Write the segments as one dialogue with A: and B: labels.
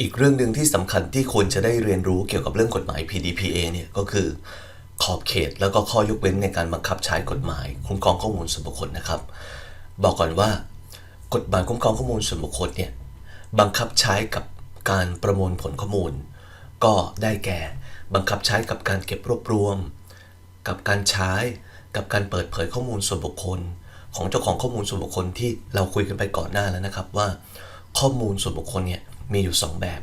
A: อีกเรื่องหนึ่งที่สำคัญที่ควรจะได้เรียนรู้เกี่ยวกับเรื่องกฎหมาย PDPA เนี่ยก็คือขอบเขตแล้วก็ข้อยกเว้นในการบังคับใช้กฎหมายคุ้มครองข้อมูลส่วนบุคคลนะครับ บอกก่อนว่ากฎหมายคุ้มครองข้อมูลส่วนบุคคลเนี่ยบังคับใช้กับการประมวลผลข้อมูล ก็ได้แก่บังคับใช้กับการเก็บรวบรวม กับการใช้กับการเปิดเผยข้อมูลส่วนบุคคล ของเจ้าของข้อมูลส่วนบุคคลที่เราคุยกันไปก่อนหน้าแล้วนะครับว่า ข้อมูลส่วนบุคคลเนี่ย มีอยู่ 2 แบบ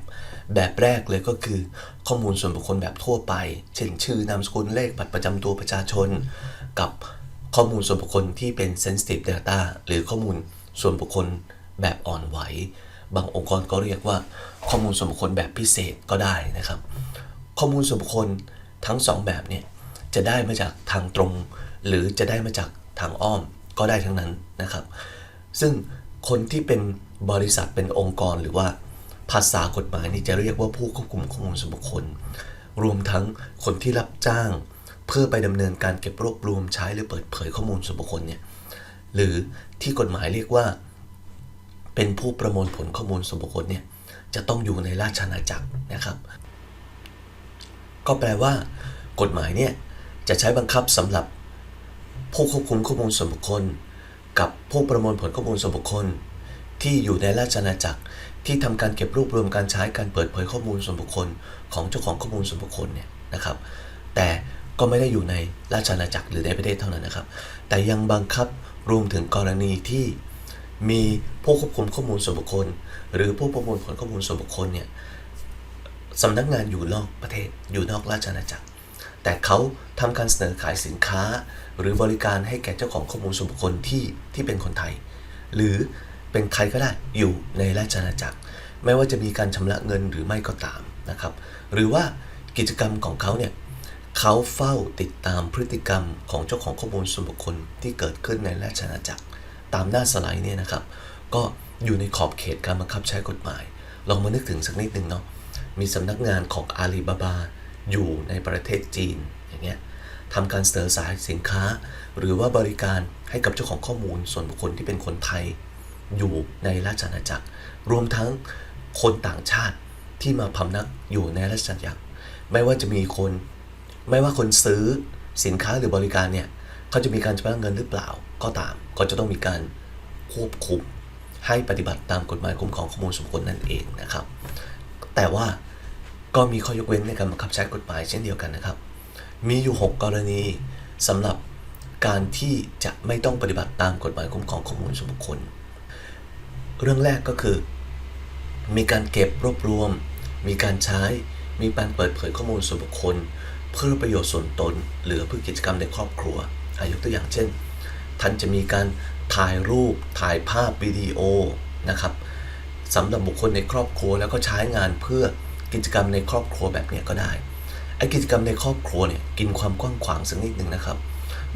A: แบบแรกเลยก็คือ ข้อมูลส่วนบุคคลแบบทั่วไป เช่น ชื่อนามสกุลเลขบัตรประจำตัวประชาชน กับข้อมูลส่วนบุคคลที่เป็น sensitive data หรือข้อมูลส่วนบุคคลแบบอ่อนไหว บางองค์กรก็เรียกว่า ข้อมูลส่วนบุคคลแบบพิเศษก็ได้นะครับ ข้อมูลส่วนบุคคลทั้งสองแบบเนี่ยจะได้มาจากทางตรง หรือจะได้มาจากทางอ้อมก็ได้ทั้งนั้นนะครับ ซึ่งคนที่เป็นบริษัทเป็นองค์กรหรือว่า ภาษากฎหมายนี่จะเรียกว่าผู้ควบคุมข้อมูลส่วนบุคคล รวมทั้งคนที่รับจ้าง เพื่อไปดำเนินการเก็บรวบรวมใช้หรือเปิดเผยข้อมูลส่วนบุคคลเนี่ยหรือที่กฎหมายเรียกว่า เป็นผู้ประมวลผลข้อมูลส่วนบุคคลเนี่ยจะต้องอยู่ในราชอาณาจักรนะครับ ก็แปลว่า กฎหมายเนี่ยจะใช้บังคับสำหรับผู้ควบคุมข้อมูลส่วนบุคคล กับผู้ประมวลผลข้อมูลส่วนบุคคล ที่อยู่ในราชอาณาจักรที่ทำการเก็บรวบรวมการใช้การเปิดเผยข้อมูลส่วนบุคคลของเจ้าของข้อมูลส่วนบุคคลเนี่ยนะครับ แต่ก็ไม่ได้อยู่ในราชอาณาจักรหรือในประเทศเท่านั้นนะครับ แต่ยังบังคับรวมถึงกรณีที่มีผู้ควบคุมข้อมูลส่วนบุคคล หรือผู้ประมวลผลข้อมูลส่วนบุคคลเนี่ยสำนักงานอยู่นอกประเทศอยู่นอกราชอาณาจักร แต่เขาทำการเสนอขายสินค้า หรือบริการให้แก่เจ้าของข้อมูลส่วนบุคคลที่ที่เป็นคนไทย หรือ เป็นใครก็ได้อยู่ในราชอาณาจักร ไม่ว่าจะมีการชำระเงินหรือไม่ก็ตามนะครับ หรือว่ากิจกรรมของเขาเนี่ยเขาเฝ้าติดตามพฤติกรรมของเจ้าของข้อมูลส่วนบุคคลที่เกิดขึ้นในราชอาณาจักร ตามหน้าสไลด์เนี่ยนะครับ ก็อยู่ในขอบเขตการบังคับใช้กฎหมาย ลองมานึกถึงสักนิดหนึ่งเนาะมีสำนักงานของอาลีบาบาอยู่ในประเทศจีนอย่างเงี้ยทำการเสนอสายสินค้า หรือว่าบริการให้กับเจ้าของข้อมูลส่วนบุคคลที่เป็นคนไทย อยู่ในราชอาณาจักร รวมทั้งคนต่างชาติที่มาพำนักอยู่ในราชอาณาจักร ไม่ว่าจะมีคน ไม่ว่าคนซื้อสินค้าหรือบริการเนี่ยเขาจะมีการชำระเงินหรือเปล่าก็ตาม ก็จะต้องมีการควบคุมให้ปฏิบัติตามกฎหมายคุ้มครองข้อมูลส่วนบุคคลนั่นเองนะครับ แต่ว่าก็มีข้อยกเว้นในการบังคับใช้กฎหมายเช่นเดียวกันนะครับ มีอยู่ 6 กรณีสำหรับการที่จะไม่ต้องปฏิบัติตามกฎหมายคุ้มครองข้อมูลส่วนบุคคล เรื่องแรกก็คือ มีการเก็บรวบรวม มีการใช้ มีการเปิดเผยข้อมูลส่วนบุคคล เพื่อประโยชน์ส่วนตน หรือเพื่อกิจกรรมในครอบครัวอายกตัวอย่างเช่น ท่านจะมีการถ่ายรูป ถ่ายภาพวิดีโอนะครับสำหรับบุคคลในครอบครัวแล้วก็ใช้งานเพื่อกิจกรรมในครอบครัวแบบนี้ก็ได้ไอ้กิจกรรมในครอบครัวเนี่ยกินความกว้างขวางสักนิดหนึ่งนะครับ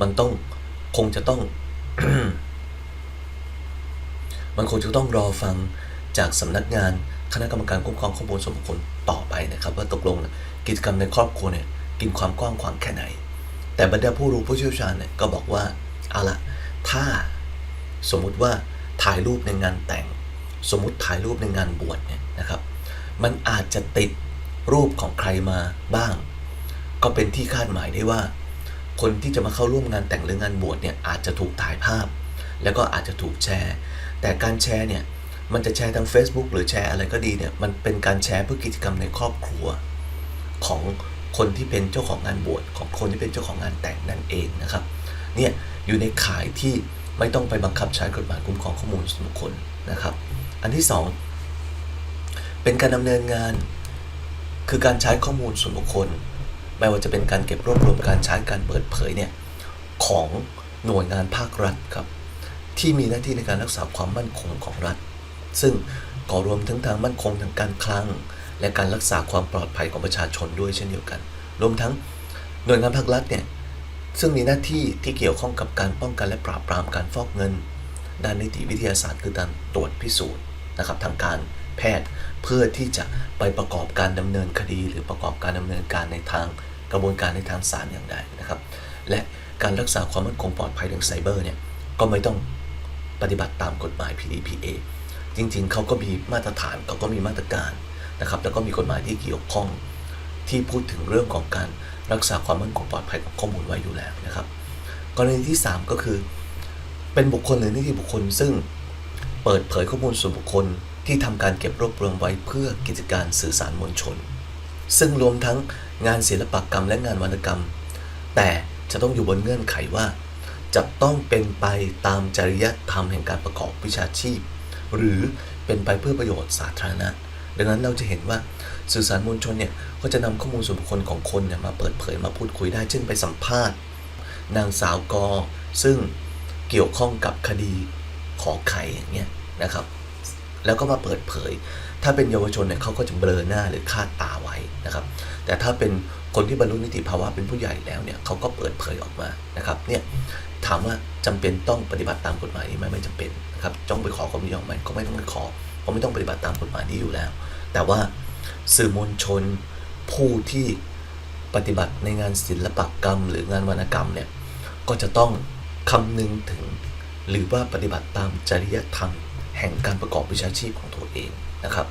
A: มันต้องคงจะต้อง มันคงจะต้องรอฟังจากสำนักงานคณะกรรมการคุ้มครองข้อมูลส่วนบุคคลต่อไปนะครับ ว่าตกลงกิจกรรมในครอบครัวเนี่ยกินความกว้างขวางแค่ไหน แต่บรรดาผู้รู้ผู้เชี่ยวชาญเนี่ยก็บอกว่าเอาละถ้าสมมุติว่าถ่ายรูปในงานแต่ง สมมติถ่ายรูปในงานบวชเนี่ยนะครับมันอาจจะติดรูปของใครมาบ้าง ก็เป็นที่คาดหมายได้ว่า คนที่จะมาเข้าร่วมงานแต่งหรืองานบวชเนี่ยอาจจะถูกถ่ายภาพ แล้วก็อาจจะถูกแชร์ แต่การแชร์เนี่ยมันจะแชร์ทาง Facebook หรือแชร์อะไรก็ดีเนี่ยมันเป็นการแชร์เพื่อกิจกรรมในครอบครัว ของคนที่เป็นเจ้าของงานบวชของคนที่เป็นเจ้าของงานแต่งนั่นเองนะครับเนี่ยอยู่ในข่ายที่ไม่ต้องไปบังคับใช้กฎหมายคุ้มครองข้อมูลส่วนบุคคลนะครับ อันที่สองเป็นการดำเนินงาน คือการใช้ข้อมูลส่วนบุคคล ไม่ว่าจะเป็นการเก็บรวบรวมการใช้การเปิดเผยเนี่ยของหน่วยงานภาครัฐครับ ที่มีหน้าที่ในการรักษาความมั่นคงของรัฐ ซึ่งก็รวมทั้งทางมั่นคงทางการคลัง และการรักษาความปลอดภัยของประชาชนด้วยเช่นเดียวกัน รวมทั้งหน่วยงานภาครัฐเนี่ยซึ่งมีหน้าที่ที่เกี่ยวข้องกับการป้องกันและปราบปรามการฟอกเงิน ด้านนิติวิทยาศาสตร์คือการตรวจพิสูจน์นะครับทางการแพทย์เพื่อที่จะไปประกอบการดำเนินคดี หรือประกอบการดำเนินการในทางกระบวนการในทางศาลอย่างใดนะครับ และการรักษาความมั่นคงปลอดภัยทางไซเบอร์เนี่ยก็ไม่ต้อง ปฏิบัติตามกฎหมาย PDPA จริงๆ เขาก็มีมาตรฐานเขาก็มีมาตรการนะครับแล้วก็มีกฎหมายที่เกี่ยวข้อง ที่พูดถึงเรื่องของการรักษาความมั่นคงปลอดภัยของข้อมูลไว้อยู่แล้วนะครับ กรณีที่ 3 ก็คือ เป็นบุคคลหรือนิติบุคคล ซึ่งเปิดเผยข้อมูลส่วนบุคคลที่ทำการเก็บรวบรวมไว้เพื่อกิจการสื่อสารมวลชน ซึ่งรวมทั้งงานศิลปกรรมและงานวรรณกรรม แต่จะต้องอยู่บนเงื่อนไขว่า จะต้องเป็นไปตามจริยธรรมแห่งการประกอบวิชาชีพ หรือเป็นไปเพื่อประโยชน์สาธารณะ ดังนั้นเราจะเห็นว่าสื่อสารมวลชนเนี่ยก็จะนำข้อมูลส่วนบุคคลของคนเนี่ยมาเปิดเผยมาพูดคุยได้ เช่นไปสัมภาษณ์ นางสาวกอซึ่งเกี่ยวข้องกับคดีขอไข่อย่างเงี้ยนะครับ แล้วก็มาเปิดเผย ถ้าเป็นเยาวชนเนี่ยเขาก็จะเบลอหน้าหรือคาดตาไว้นะครับ แต่ถ้าเป็นคนที่บรรลุนิติภาวะเป็นผู้ใหญ่แล้วเนี่ยเขาก็เปิดเผยออกมานะครับเนี่ย ถามว่าจำเป็นต้องปฏิบัติตามกฎหมายนี้ไหมไม่จำเป็นนะครับต้องไปขอความยินยอมไหมก็ไม่ต้องไปขอเพราไม่ต้องปฏิบัติตามกฎหมายนี้อยู่แล้ว แต่ว่าสื่อมวลชนผู้ที่ปฏิบัติในงานศิลปกรรม หรืองานวรรณกรรมเนี่ยก็จะต้องคำนึงถึง หรือว่าปฏิบัติตามจริยธรรม แห่งการประกอบวิชาชีพของตัวเองนะครับ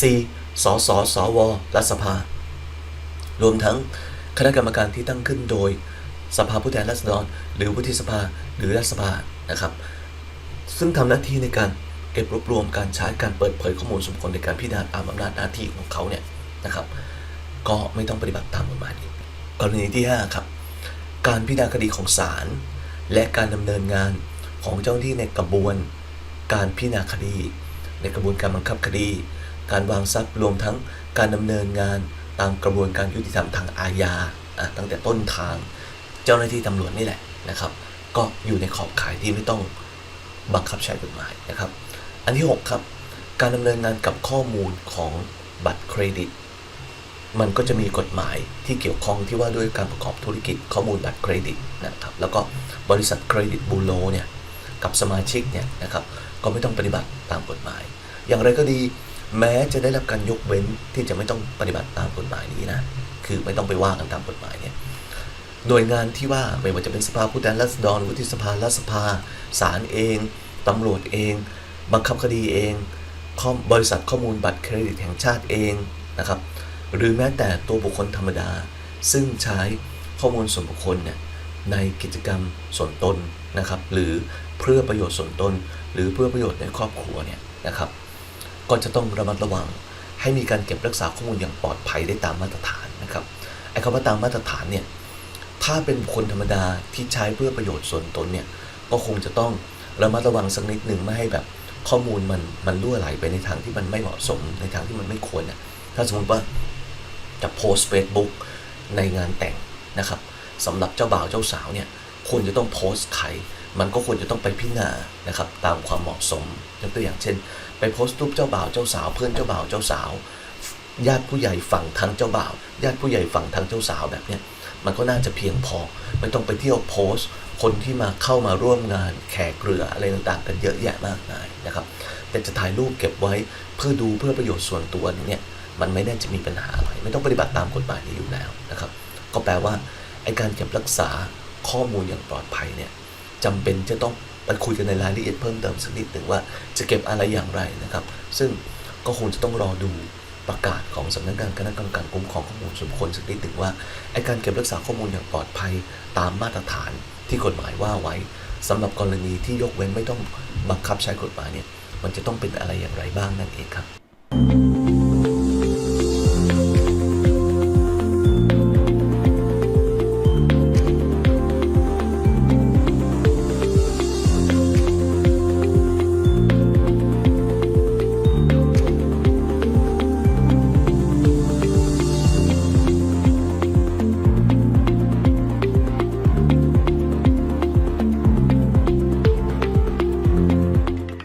A: C สสสวรัฐสภา รวมทั้งคณะกรรมการที่ตั้งขึ้นโดยสภาผู้แทนราษฎร หรือวุฒิสภาหรือรัฐสภานะครับ ซึ่งทำหน้าที่ในการเก็บรวบรวมการใช้การเปิดเผยข้อมูลส่วนบุคคลในการพิจารณาตามอำนาจหน้าที่ของเขาเนี่ยนะครับ ก็ไม่ต้องปฏิบัติตามกฎหมายนี้กรณีที่5ครับการพิจารณาคดีของศาลและการดำเนินงานของเจ้าหน้าที่ในกระบวนการพิจารณาคดี ในกระบวนการบังคับคดี การวางทรัพย์รวมทั้งการดำเนินงานตามกระบวนการยุติธรรมทางอาญาตั้งแต่ต้นทาง เจ้าหน้าที่ตำรวจนี่แหละ นะครับ ก็อยู่ในขอบข่ายที่ไม่ต้องบังคับใช้กฎหมายนะครับ อันที่ 6 ครับ การดำเนินงานกับข้อมูลของบัตรเครดิต มันก็จะมีกฎหมายที่เกี่ยวข้องที่ว่าด้วยการประกอบธุรกิจข้อมูลบัตรเครดิตนะครับ แล้วก็บริษัทเครดิตบูโรเนี่ยกับสมาชิกเนี่ยนะครับ ก็ไม่ต้องปฏิบัติตามกฎหมาย อย่างไรก็ดีแม้จะได้รับการยกเว้นที่จะไม่ต้องปฏิบัติตามกฎหมายนี้นะ คือไม่ต้องไปว่ากันตามกฎหมายเนี่ย หน่วยงานที่ว่าไม่ว่าจะเป็นสภาผู้แทนราษฎรวุฒิสภารัฐสภาศาลเองตำรวจเอง บังคับคดีเองบริษัทข้อมูลบัตรเครดิตแห่งชาติเองนะครับหรือแม้แต่ตัวบุคคลธรรมดา ซึ่งใช้ข้อมูลส่วนบุคคลเนี่ยในกิจกรรมส่วนตนนะครับหรือเพื่อประโยชน์ส่วนตน หรือเพื่อประโยชน์ในครอบครัวเนี่ยนะครับก็จะต้องระมัดระวังให้มีการเก็บรักษาข้อมูลอย่างปลอดภัยได้ตามมาตรฐานนะครับไอ้คำว่าตามมาตรฐานเนี่ย ถ้าเป็นคคลธรรมดาที่ใช้เพื่อประโยชน์ส่วนตนเนี่ย ก็คงจะต้องระมัดระวังสักนิดหนึ่งไม่ให้แบบข้อมูลมันมันล่วไหลไปในทางที่มันไม่เหมาะสมในทางที่มันไม่ควรนะถ้าสมมติว่าจะโพสต์ Facebook ในงานแต่งนะครับสำหรับเจ้าบ่าวเจ้าสาวเนี่ยควรจะต้องโพสต์ใครมันก็ควรจะต้องไปพิจารณานะครับตามความเหมาะสมยกตัวอย่างเช่น ไปโพสต์รูปเจ้าบ่าวเจ้าสาว เพื่อนเจ้าบ่าวเจ้าสาว ญาติผู้ใหญ่ฝั่งทางเจ้าบ่าว ญาติผู้ใหญ่ฝั่งทางเจ้าสาวแบบเนี้ย มันก็น่าจะเพียงพอ ไม่ต้องไปเที่ยวโพสต์คนที่มาเข้ามาร่วมงานแขกเรืออะไรต่างๆ กันเยอะแยะมากมายนะครับ แต่จะถ่ายรูปเก็บไว้เพื่อดูเพื่อประโยชน์ส่วนตัวเนี่ยมันไม่น่าจะมีปัญหาอะไร ไม่ต้องปฏิบัติตามกฎหมายนี้อยู่แล้วนะครับ ก็แปลว่าไอการเก็บรักษาข้อมูลอย่างปลอดภัยเนี่ยจำเป็นจะต้องไปคุยกันในรายละเอียดเพิ่มเติมสักนิดหนึ่งว่าจะเก็บอะไรอย่างไรนะครับ ซึ่งก็คงจะต้องรอดู ประกาศของสำนักงานคณะกรรมการคุ้มครองข้อมูลส่วนบุคคลสักนิดหนึ่งว่าไอการเก็บรักษาข้อมูลอย่างปลอดภัยตามมาตรฐานที่กฎหมายว่าไว้สำหรับกรณีที่ยกเว้นไม่ต้องบังคับใช้กฎหมายเนี่ยมันจะต้องเป็นอะไรอย่างไรบ้างนั่นเองครับ